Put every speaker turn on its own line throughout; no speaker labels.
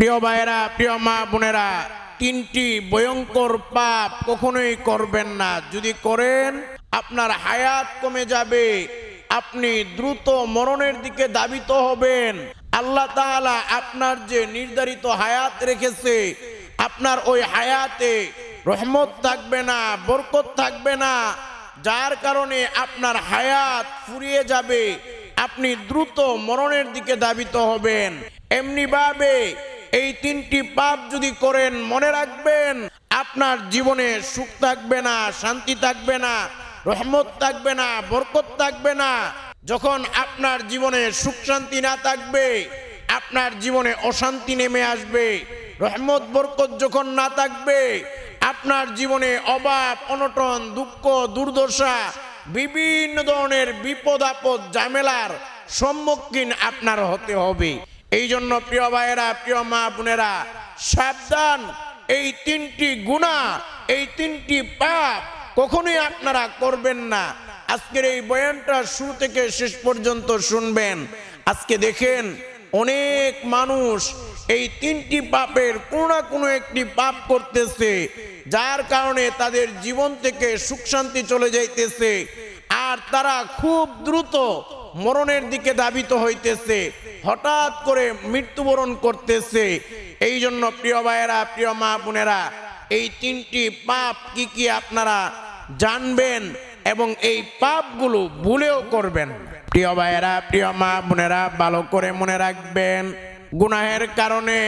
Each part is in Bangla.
প্রিয় ভাইয়েরা, প্রিয় মা বোনেরা, তিনটি ভয়ঙ্কর পাপ কখনোই করবেন না। যদি করেন, আপনার হায়াত কমে যাবে। আপনি দ্রুত মরণের দিকে দাবিত হবেন। আল্লাহ তাআলা আপনার যে নির্ধারিত হায়াত রেখেছে, আপনার ওই হায়াতে রহমত থাকবে না, বরকত থাকবে না। যার কারণে আপনার হায়াত ফুরিয়ে যাবে। আপনি দ্রুত মরণের দিকে দাবিত হবেন। এমনিভাবে এই তিনটি পাপ যদি করেন, মনে রাখবেন, আপনার জীবনে সুখ থাকবে না, শান্তি থাকবে না, রহমত থাকবে না, বরকত থাকবে না। যখন আপনার জীবনে সুখ শান্তি না থাকবে, আপনার জীবনে অশান্তি নেমে আসবে, রহমত, বরকত যখন না থাকবে, আপনার জীবনে অভাব অনটন, দুঃখ, দুর্দশা, বিভিন্ন ধরনের বিপদ আপদ ঝামেলার সম্মুখীন আপনার হতে হবে। এই জন্য প্রিয় ভাইয়েরা, প্রিয় মা বোনেরা, সাবধান। এই তিনটি গুণা, এই তিনটি পাপ কখনোই আপনারা করবেন না। আজকের এই বয়ানটা শুরু থেকে শেষ পর্যন্ত শুনবেন। আজকে দেখেন অনেক মানুষ এই তিনটি পাপের কোনো না কোনো একটি পাপ করতেছে, যার কারণে তাদের জীবন থেকে সুখ শান্তি চলে যাইতেছে, আর তারা খুব দ্রুত মরণের দিকে দাবিত হইতেছে। হঠাৎ করে মৃত্যুবরণ করতেছে। এই জন্য প্রিয় ভাইয়েরা, প্রিয় মা বোনেরা, এই তিনটি পাপ কি কি আপনারা জানবেন এবং এই পাপগুলো ভুলেও করবেন প্রিয় ভাইয়েরা, প্রিয় মা বোনেরা, ভালো করে মনে রাখবেন, গুনাহের কারণে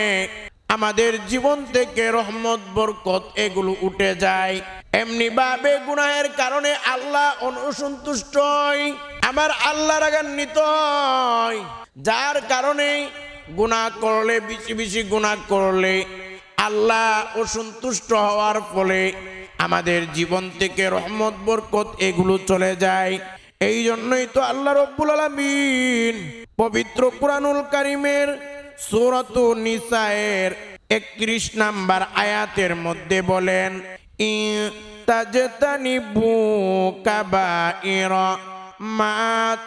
আমাদের জীবন থেকে রহমত, বরকত এগুলো উঠে যায়। এমনি ভাবে গুনাহের কারণে আল্লাহ অসন্তুষ্ট হয় আমার আল্লাহ রাগান্বিত হয়। যার কারণে গুনাহ করলে, বেশি বেশি গুনাহ করলে আল্লাহ অসন্তুষ্ট হওয়ার ফলে আমাদের জীবন থেকে রহমত, বরকত এগুলো চলে যায়। এই জন্যই তো আল্লাহ রব্বুল আলামিন পবিত্র কুরআনুল কারিমের সূরাত নিসায়ের 31 নাম্বার আয়াতের মধ্যে বলেন তাজতানিবু কাবাইরা মা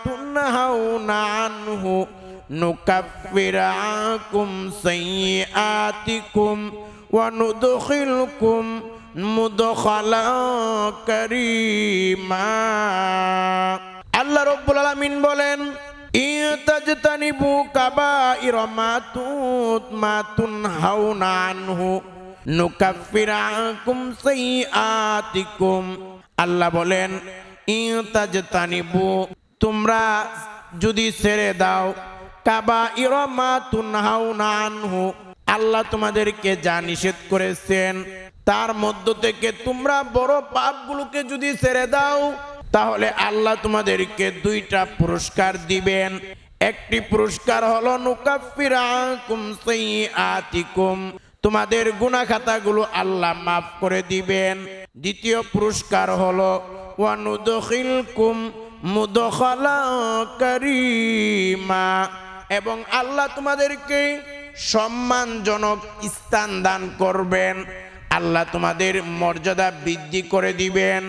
তুনহাউনা আনহু আনকুম সাইয়্যাতিকুম ওয়া নুদখিলকুম মুদখালা কারীমা। আল্লাহ রাব্বুল আলামিন বলেন ইতাজতানিবু কাবাইর মাতুত মাতুন হাউনা আনহু নুকাফির আনকুম সাইয়্যাতিকুম। আল্লাহ বলেন ইতাজতানিবু তোমরা যদি ছেড়ে দাও কাবা ইরমা তুনহাউনা আনহু। আল্লাহ তোমাদেরকে যা নিষেধ করেছেন, তার মধ্য থেকে তোমরা বড় পাপগুলোকে যদি ছেড়ে দাও, তাহলে আল্লাহ তোমাদেরকে দুইটা পুরস্কার দিবেন। একটি পুরস্কার হলো, নুকাফিরাকুম সাইয়্যাতিকুম। তোমাদের গুনাহ খাতাগুলো আল্লাহ মাফ করে দিবেন। দ্বিতীয় পুরস্কার হলো, ওয়ানুদখিলকুম মুদখালা কারীমা। এবং আল্লাহ তোমাদেরকে সম্মানজনক স্থান দান করবেন। আল্লাহ তোমাদের মর্যাদা বৃদ্ধি করে দিবেন।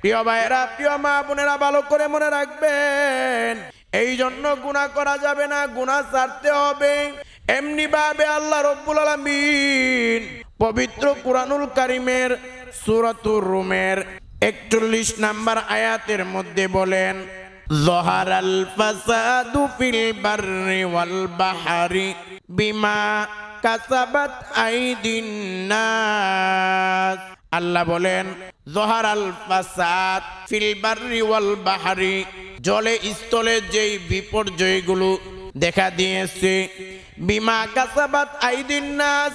প্রিয় ভাইয়েরা, প্রিয় মা বোনেরা, ভালো করে মনে রাখবেন এই জন্য গুনাহ করা যাবে না, গুনাহ ছাড়তে হবে। এমনি ভাবে আল্লাহ রব্বুল আলামিন পবিত্র কুরআনুল কারিমের সূরাতুর রুমের একচল্লিশ নাম্বার আয়াতের মধ্যে বলেন ظهر الفساد في البر والبحر بما কাসাবাত আইদিন নাস আল্লাহ বলেন জহার আল ফাসাদ ফিল বাররি ওয়াল বাহারি জলে স্থলে যেই বিপর্যয়গুলো দেখা দিয়েছে বিমা কাসাবাত আইদিন নাস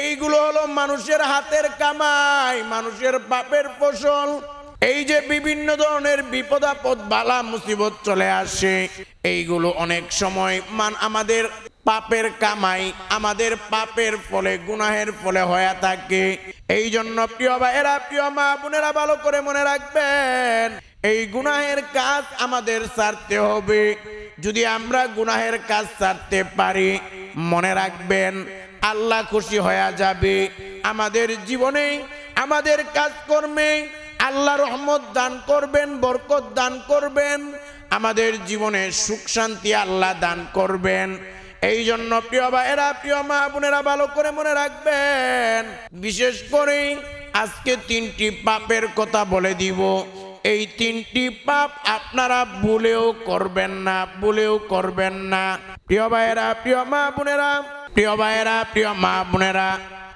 এইগুলো হলো মানুষের হাতের কামাই মানুষের পাপের ফসল এই যে বিভিন্ন ধরনের বিপদ আপদ, বালা মুসিবত চলে আসে, এইগুলো অনেক সময় মান আমাদের পাপের কামাই, আমাদের পাপের ফলে, গুনাহের ফলে হয়ে থাকে। এই জন্য প্রিয় ভাইয়েরা, প্রিয় মা বোনেরা, ভালো করে মনে রাখবেন, এই গুনাহের কাজ আমাদের সারতে হবে। যদি আমরা গুনাহের কাজ সারতে পারি, মনে রাখবেন, আল্লাহ খুশি হয়ে যাবে। আমাদের জীবনে, আমাদের কাজকর্মে আল্লাহ রহমত দান করবেন, বরকত দান করবেন, আমাদের জীবনে সুখ শান্তি আল্লাহ দান করবেন। এই জন্য প্রিয় ভাইয়েরা, প্রিয় মা বোনেরা, ভালো করে মনে রাখবেন, বিশেষ করে আজকে তিনটি পাপের কথা বলে দিব। এই তিনটি পাপ আপনারা ভুলেও করবেন না, ভুলেও করবেন না। প্রিয় ভাইয়েরা, প্রিয় মা বোনেরা, প্রিয় ভাইয়েরা, প্রিয় মা বোনেরা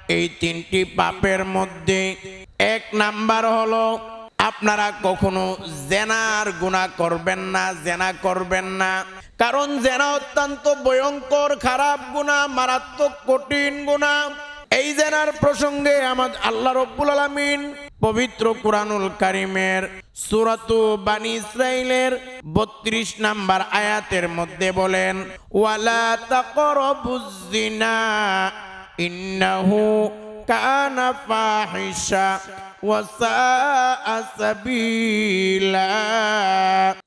এই তিনটি পাপের মধ্যে এক নাম্বার হলো, আপনারা কখনো জেনার গুণা করবেন না, জেনা করবেন না। কারণ জেনা অত্যন্ত ভয়ঙ্কর, খারাপ গুণা মারাত্মক কঠিন গুণা এই জেনার প্রসঙ্গে আমাদের আল্লাহ রব্বুল আলমিন পবিত্র কুরআনুল কারিমের সুরাতু বানি ইসরাইলের বত্রিশ নাম্বার আয়াতের মধ্যে বলেন, ওয়ালা তাকরাবুজ জিনা। ইন্নাহু কানা ফাহিশা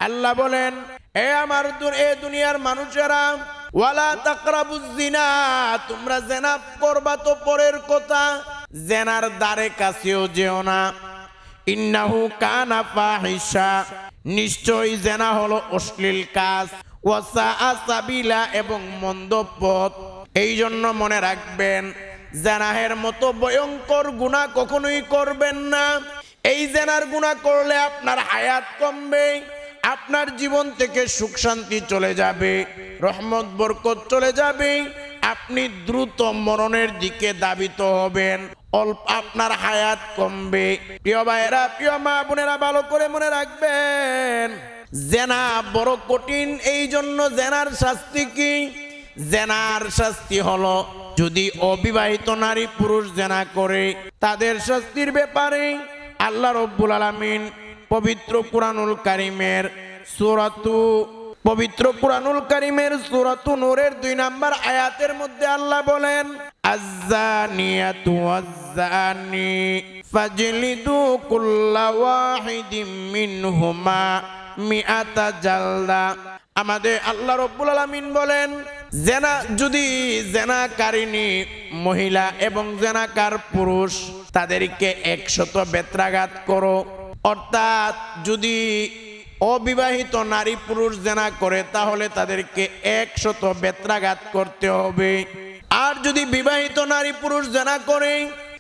আল্লাহ বলেন, এ আমার এ দুনিয়ার মানুষেরা, ওয়ালা তাকরাবুজ জিনা তোমরা জেনা করবা তো পরের কথা, জেনার দ্বারে কাছেও যেও না। ইন্নাহু কানা ফাহিশা, নিশ্চয়ই জেনা হলো অশ্লীল কাজ। ওয়াসা সাবিলা, এবং মন্দ পথ। এই জন্য মনে রাখবেন, জেনাহের মতো ভয়ঙ্কর গুণা কখনোই করবেন না। এই জেনার গুণা করলে আপনার হায়াত কমবে, আপনার জীবন থেকে সুখ শান্তি চলে যাবে, রহমত, বরকত চলে যাবে। আপনি দ্রুত মরণের দিকে দাবিত হবেন, অল্প আপনার হায়াত কমবে। প্রিয় ভাইয়েরা, প্রিয় মা বোনেরা, ভালো করে মনে রাখবেন, জেনা বড় কঠিন এই জন্য জেনার শাস্তি কি? জেনার শাস্তি হলো। যদি অবিবাহিত নারী পুরুষ জেনা করে, তাদের শাস্তির ব্যাপারে আল্লাহ রব্বুল আলামিন পবিত্র কুরআনুল কারিমের সূরাতু, পবিত্র কুরআনুল কারিমের সূরাতু নূরের দুই নাম্বার আয়াতের মধ্যে আল্লাহ বলেন জালদা। আমাদের আল্লাহ রব্বুল আলামিন বলেন জেনা, যদি জেনাকারিনী মহিলা এবং জেনাকার পুরুষ, তাদেরকে একশত বেত্রাঘাত করো। অর্থাৎ যদি অবিবাহিত নারী পুরুষ জেনা করে, তাহলে তাদেরকে একশত বেত্রাঘাত করতে হবে। আর যদি বিবাহিত নারী পুরুষ জেনা করে,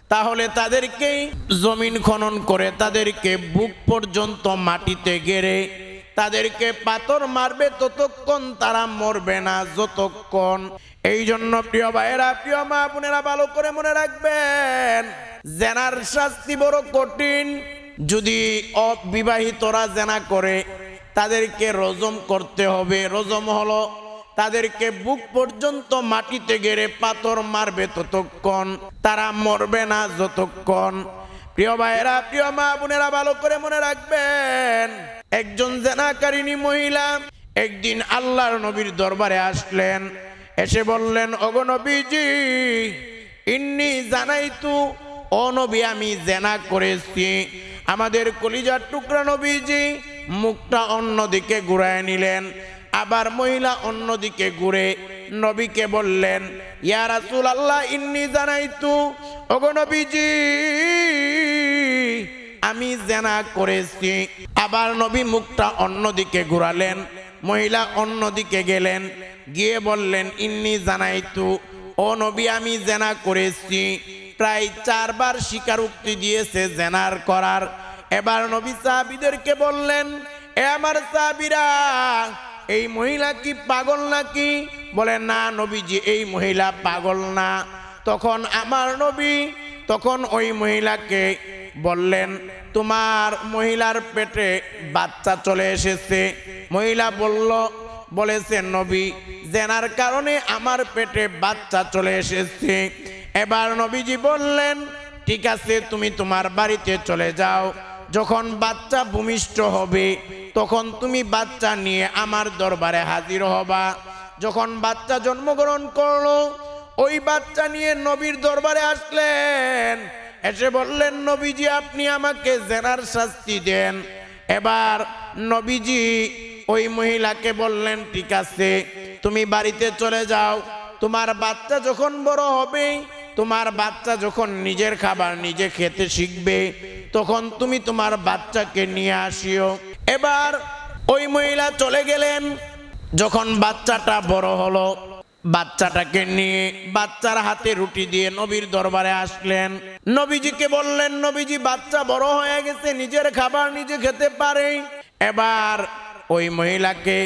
তাহলে তাদেরকে জমিন খনন করে, তাদেরকে বুক পর্যন্ত মাটিতে গেড়ে তাদেরকে পাথর মারবে ততক্ষণ তারা মরবে না যতক্ষণ। এই জন্য প্রিয় ভাইয়েরা, প্রিয় মা বোনেরা, ভালো করে মনে রাখবেন, জেনার শাস্তি বড় কঠিন। যদি অবিবাহিতরা জেনা করে, তাদেরকে রজম করতে হবে। রজম হলো, তাদেরকে বুক পর্যন্ত মাটিতে গেড়ে পাথর মারবে ততক্ষণ। তারা মরবে না যতক্ষণ। প্রিয় ভাইয়েরা, প্রিয় মা বোনেরা, ভালো করে মনে রাখবেন একজন জেনাকারিনী মহিলা একদিন আল্লাহর নবীর দরবারে আসলেন, এসে বললেন অগনবীজি ইন্নি জানাই তু ও নবী, আমি জেনা করেছি। আমাদের কলিজার টুকরা নবীজি মুখটা অন্যদিকে ঘুরায় নিলেন, আবার মহিলা অন্যদিকে ঘুরে নবীকে বললেন, ইয়া রাসূল আল্লাহ ইন্নি জানাইতু, ওগো নবীজি আমি জেনা করেছি। আবার নবী মুখটা অন্যদিকে ঘুরালেন, মহিলা অন্যদিকে গেলেন, গিয়ে বললেন, ইন্নি জানাইতু, ও নবী, আমি জেনা করেছি। প্রায় চারবার স্বীকারোক্তি দিয়েছে জেনার করার। এবার নবী সাহাবিদেরকে বললেন, এ আমার সাহাবিরা, এই মহিলা কি পাগল নাকি? বলে, না নবীজি, এই মহিলা পাগল না। তখন আমার নবী, তখন ওই মহিলাকে বললেন, তোমার মহিলার পেটে বাচ্চা চলে এসেছে। মহিলা বলল বলেছেন নবী, জেনার কারণে আমার পেটে বাচ্চা চলে এসেছে। এবার নবীজি বললেন, ঠিক আছে, তুমি তোমার বাড়িতে চলে যাও। যখন বাচ্চা ভূমিষ্ঠ হবে, তখন তুমি বাচ্চা নিয়ে আমার দরবারে হাজির হবা। যখন বাচ্চা জন্মগ্রহণ করল, ওই বাচ্চা নিয়ে নবীর দরবারে আসলেন। এসে বললেন, নবীজি, আপনি আমাকে জেনার শাস্তি দেন। এবার নবীজি ওই মহিলাকে বললেন, ঠিক আছে, তুমি বাড়িতে চলে যাও। তোমার বাচ্চা যখন বড় হবে, তোমার বাচ্চা যখন নিজের খাবার নিজে খেতে শিখবে, তখন তুমি তোমার বাচ্চাকে নিয়ে আসিও। এবার ওই মহিলা চলে গেলেন। যখন বাচ্চাটা বড় হলো বাচ্চাটাকে নিয়ে বাচ্চার হাতে রুটি দিয়ে নবীর দরবারে আসলেন। নবীজিকে বললেন, নবীজি, বাচ্চা বড় হয়ে গেছে, নিজের খাবার নিজে খেতে পারে। এবার ওই মহিলাকে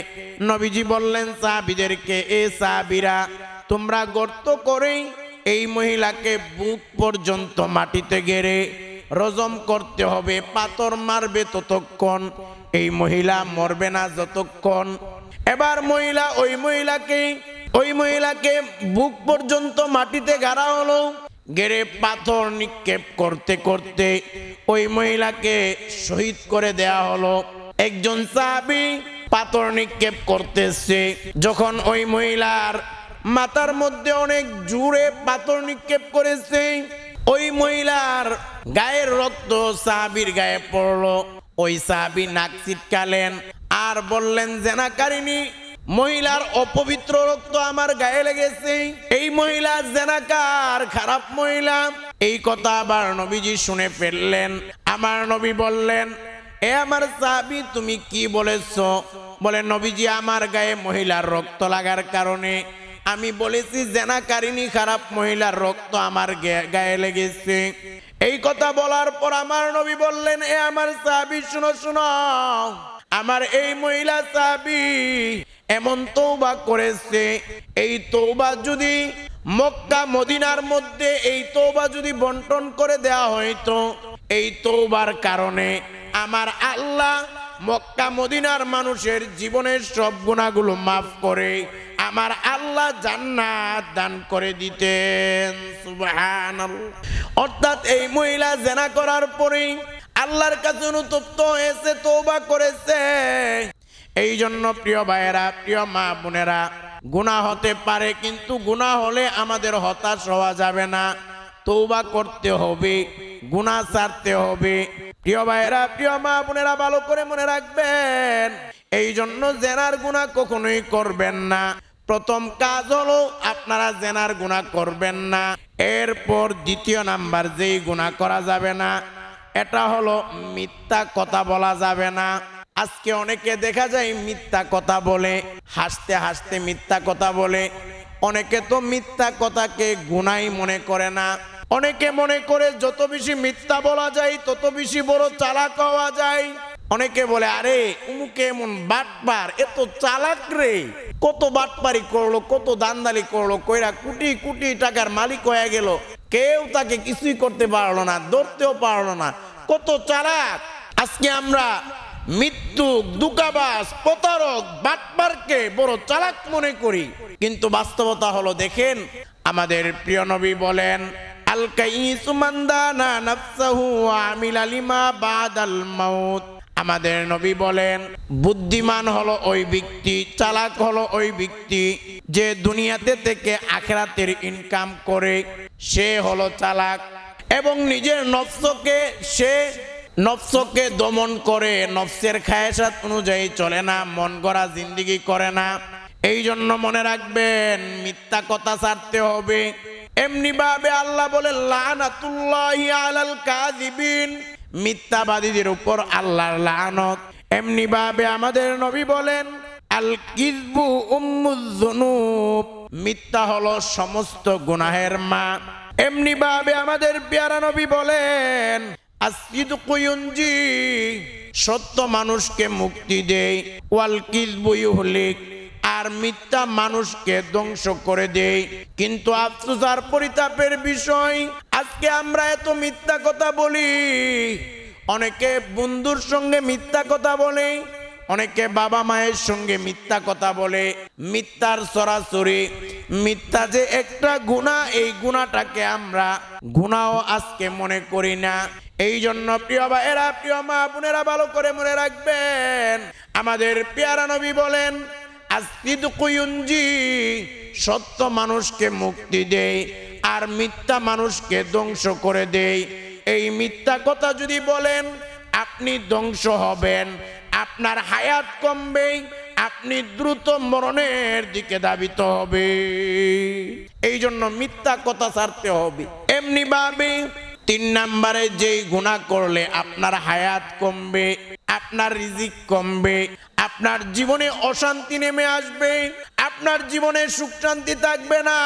নবীজি বললেন, সাহাবিদেরকে, এ সাহাবিরা, তোমরা গর্ত করেই এই মহিলাকে বুক পর্যন্ত মাটিতে গেড়ে রজম করতে হবে, পাথর মারবে ততক্ষণ, এই মহিলা মরবে না যতক্ষণ। এবার মহিলা, ওই মহিলাকে ওই মহিলাকে বুক পর্যন্ত মাটিতে গাড়া হলো। গেড়ে পাথর নিক্ষেপ করতে করতে ওই মহিলাকে শহীদ করে দেয়া হলো। একজন সাহাবি পাথর নিক্ষেপ করতেছে। যখন ওই মহিলার মাথার মধ্যে অনেক জুড়ে পাথর নিক্ষেপ করেছে, ওই মহিলার গায়ের রক্ত সাহাবির গায়ে পড়ল। ওই সাহাবি নাক ছিটকালেন আর বললেন জেনাকারিনী মহিলার অপবিত্র রক্ত আমার গায়ে লেগেছে। এই মহিলা জেনাকার, খারাপ মহিলা। এই কথা আবার নবীজি শুনে ফেললেন। আমার নবী বললেন, এ আমার সাহাবি, তুমি কি বলেছ? বলে, নবীজি, আমার গায়ে মহিলার রক্ত লাগার কারণে আমি বলেছি জেনাকারিনী খারাপ মহিলার রক্ত আমার গায়ে লেগেছে। এই কথা বলার পর আমার নবী বললেন, এ আমার সাহাবি, শুনো শুনো। আমার এই মহিলা সাহাবি এমন তৌবা করেছে, এই তৌবা যদি মক্কা, মদিনার মধ্যে এই তৌবা যদি বন্টন করে দেওয়া হয়তো, এই তৌবার কারণে আমার আল্লাহ মক্কা, মদিনার মানুষের জীবনের সব গুণাগুলো মাফ করে আমার আল্লাহ জান্নাত দান করে দিতেন সুবহানাল্লাহ। অর্থাৎ এই মহিলা জেনা করার পরেই আল্লাহর কাছে অনুতপ্ত হয়েছে তৌবা করেছে। এই জন্য প্রিয় ভাইয়েরা, প্রিয় মা বোনেরা গুণা হতে পারে, কিন্তু গুণা হলে আমাদের হতাশ হওয়া যাবে না। তৌবা করতে হবে গুণা ছাড়তে হবে। প্রিয় ভাইয়েরা, প্রিয় মা বোনেরা, ভালো করে মনে রাখবেন এই জন্য জেনার গুণা কখনোই করবেন না। প্রথম কাজ হলো, আপনারা জেনার গুণা করবেন না। এরপর দ্বিতীয় নাম্বার, যেই গুণা করা যাবে না। এটা হলো মিথ্যা কথা বলা যাবে না। আজকে অনেকে দেখা যায় মিথ্যা কথা বলে, হাসতে হাসতে মিথ্যা কথা বলে। অনেকে তো মিথ্যা কথাকে গুনাই মনে করে না। অনেকে মনে করে যত বেশি মিথ্যা বলা যায়, তত বেশি বড় চালাক হওয়া যায়। অনেকে বলে, আরে, উমুকে এমন বাটপার, এত চালাক রে। কত বাটপারি করল, কত দান্দালি করল, কইরা কোটি কোটি টাকার মালিক হয়ে গেল। কেউ তাকে কিছুই করতে পারল না, ধরতেও পারল না। কত চালাক। আজকে আমরা মৃত্যু দুকাবাস প্রতারক, বাটপারকে বড় চালাক মনে করি। কিন্তু বাস্তবতা হলো, দেখেন, আমাদের প্রিয় নবী বলেন, আল কাইসু মান্দানা নাফসাহু আমিলা লিমা বাদাল মাউত। আমাদের নবী বলেন, বুদ্ধিমান হলো ওই ব্যক্তি, চালাক হলো ওই ব্যক্তি যে দুনিয়াতে থেকে আখেরাতের ইনকাম করে, সে হলো চালাক এবং নিজের নফসকে, সে নফসকে দমন করে, নফসের খায়সাত অনুযায়ী চলে না, মন গড়া জিন্দিগি করে না। এই জন্য মনে রাখবেন, মিথ্যা কথা ছাড়তে হবে। এমনি ভাবে আল্লাহ বলে লানাতুল্লাহি আলাল কাযিবিন। মিথ্যাবাদীদের উপর আল্লাহর লানত। এমনি ভাবে আমাদের নবী বলেন আল কিযবু উম্মুযুনুব মিথ্যা হলো সমস্ত গুনাহের মা এমনি ভাবে আমাদের পেয়ারা নবী বলেন আসিদকু ইউনজি, সত্য মানুষকে মুক্তি দেয় ওয়াল কিযবু ইউহলিক। আর মিথ্যা মানুষকে ধ্বংস করে দেয় কিন্তু আফসোস আর পরিতাপের বিষয়, আজকে আমরা এত মিথ্যা কথা বলি। অনেকে বন্ধুর সঙ্গে মিথ্যা কথা বলে, অনেকে বাবা মায়ের সঙ্গে মিথ্যা কথা বলে। মিথ্যার সরাসরি, মিথ্যা যে একটা গুণা, এই গুণাটাকে আমরা গুণাও আজকে মনে করি না। এই জন্য প্রিয় বা এরা প্রিয় মা বোনেরা, ভালো করে মনে রাখবেন। আমাদের পেয়ারা নবী বলেন সত্য মানুষকে মুক্তি দেয় আর মিথ্যা মানুষকে ধ্বংস করে দেয়। এই মিথ্যা কথা যদি বলেন, আপনি ধ্বংস হবেন। আপনার হায়াত কমবে, আপনি দ্রুত মরণের দিকে দাবিত হবে। এই জন্য মিথ্যা কথা ছাড়তে হবে। এমনি ভাবে তিন নাম্বারে যেই গুণা করলে আপনার হায়াত কমবে, আপনার রিজিক কমবে আপনার জীবনে অশান্তি নেমে আসবে, আপনার জীবনে সুখ শান্তি থাকবে না।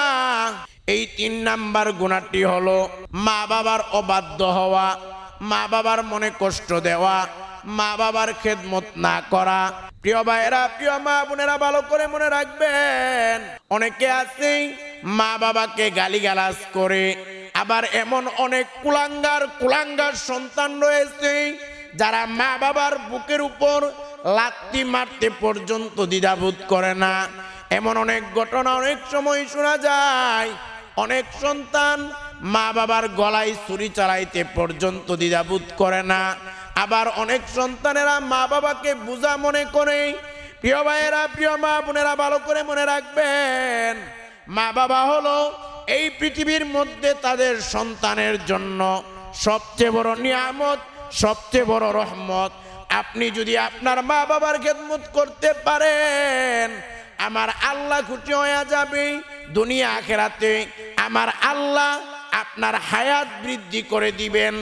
এই তিন নাম্বার গুণাটি হলো মা বাবার অবাধ্য হওয়া, মা বাবার মনে কষ্ট দেওয়া, মা বাবার খেদমত না করা। প্রিয় ভাইয়েরা, প্রিয় মা বোনেরা, ভালো করে মনে রাখবেন, অনেকে আছে মা বাবাকে গালিগালাজ করে, আবার এমন অনেক কুলাঙ্গার কুলাঙ্গার সন্তান রয়েছে যারা মা বাবার বুকের উপর লাত্তি মারতে পর্যন্ত দ্বিধাবোধ করে না। এমন অনেক ঘটনা, অনেক সময় শোনা যায়। অনেক সন্তান মা বাবার গলায় ছুরি চালাইতে পর্যন্ত দ্বিধাবোধ করে না। আবার অনেক সন্তানেরা মা বাবাকে বোঝা মনে করে, প্রিয় ভাইয়েরা, প্রিয় মা, বোনেরা, ভালো করে মনে রাখবেন মা বাবা হলো এই পৃথিবীর মধ্যে তাদের সন্তানের জন্য সবচেয়ে বড় নিয়ামত, সবচেয়ে বড় রহমত। আপনি যদি আপনার মা বাবার খেদমত করতে পারেন, আমার আল্লাহ খুশি হয়ে যাবে। দুনিয়া আখেরাতে আমার আল্লাহ আপনার হায়াত বৃদ্ধি করে দিবেন,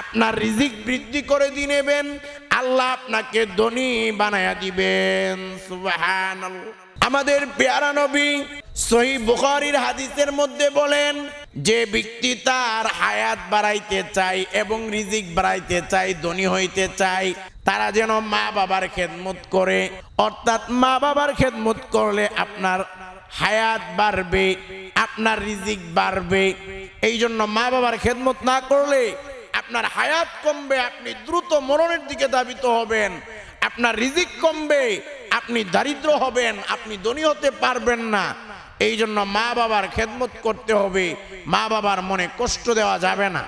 আপনার রিজিক বৃদ্ধি করে দিয়ে নেবেন, আল্লাহ আপনাকে ধনী বানায়া দিবেন। সুবহানাল্লাহ। আমাদের পেয়ারা নবী সহি বুখারীর হাদিসের মধ্যে বলেন, যে ব্যক্তি তার হায়াত বাড়াইতে চায় এবং রিজিক বাড়াইতে চায়, ধনী হইতে চায় তারা যেন মা বাবার খেদমত করে। অর্থাৎ মা বাবার খেদমত করলে আপনার হায়াত বাড়বে, আপনার রিজিক বাড়বে। এই জন্য মা বাবার খেদমত না করলে আপনার হায়াত কমবে, আপনি দ্রুত মরণের দিকে দাবিত হবেন। আপনার রিজিক কমবে, আপনি দারিদ্র হবেন, আপনি ধনী হতে পারবেন না। এই জন্য মা বাবার খেদমত করতে হবে। মা বাবার মনে কষ্ট দেওয়া যাবে না।